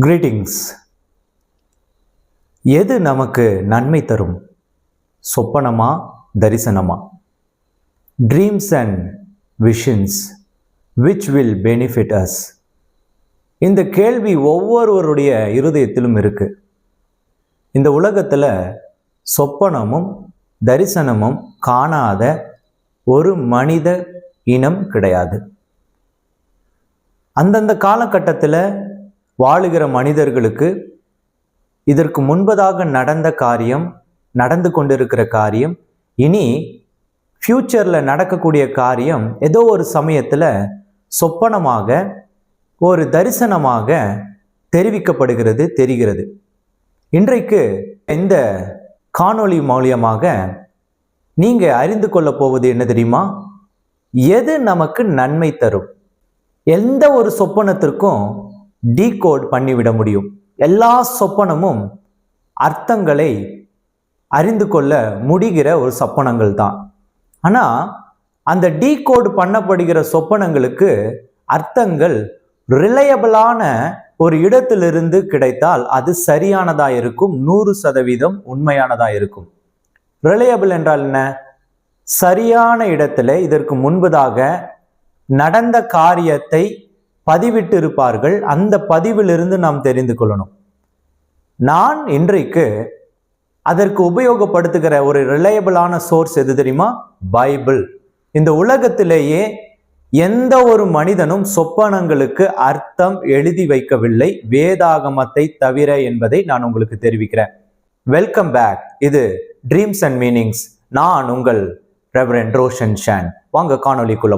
Greetings எது நமக்கு நன்மை தரும்? சொப்பனமா தரிசனமா? Dreams and visions which will benefit us இந்த கேள்வி ஒவ்வொருவருடைய இருதயத்திலும் இருக்கு. இந்த உலகத்தில் சொப்பனமும் தரிசனமும் காணாத ஒரு மனித இனம் கிடையாது. அந்தந்த காலகட்டத்தில் வாழுகிற மனிதர்களுக்கு இதற்கு முன்பதாக நடந்த காரியம் நடந்து கொண்டிருக்கிற காரியம் இனி ஃப்யூச்சரில் நடக்கக்கூடிய காரியம் ஏதோ ஒரு சமயத்தில் சொப்பனமாக ஒரு தரிசனமாக தெரிவிக்கப்படுகிறது தெரிகிறது. இன்றைக்கு இந்த காணொளி மூலியமாக நீங்கள் அறிந்து கொள்ளப் போவது என்ன தெரியுமா? எது நமக்கு நன்மை தரும்? எந்த ஒரு சொப்பனத்திற்கும் டீகோட் பண்ணிவிட முடியும். எல்லா சொப்பனமும் அர்த்தங்களை அறிந்து கொள்ள முடிகிற ஒரு சொப்பனங்கள் தான். ஆனால் அந்த டீகோட் பண்ணப்படுகிற சொப்பனங்களுக்கு அர்த்தங்கள் ரிலையபிளான ஒரு இடத்திலிருந்து கிடைத்தால் அது சரியானதாக இருக்கும் நூறு சதவீதம் உண்மையானதாக இருக்கும். ரிலையபிள் என்றால் என்ன? சரியான இடத்துல இதற்கு முன்பதாக நடந்த காரியத்தை பதிவிட்டு இருப்பார்கள் அந்த பதிவிலிருந்து நாம் தெரிந்து கொள்ளணும். நான் இன்றைக்கு அதற்கு உபயோகப்படுத்துகிற ஒரு ரிலையபிளான சோர்ஸ் எது தெரியுமா? பைபிள். இந்த உலகத்திலேயே எந்த ஒரு மனிதனும் சொப்பனங்களுக்கு அர்த்தம் எழுதி வைக்கவில்லை. வேதாகமத்தை தவிர என்பதை நான் உங்களுக்கு தெரிவிக்கிறேன். வெல்கம் பேக் இது ட்ரீம்ஸ் அண்ட் மீனிங்ஸ் நான் உங்கள் ரெவரன் ரோஷன் ஷான் வாங்க காணொலிக்குள்ள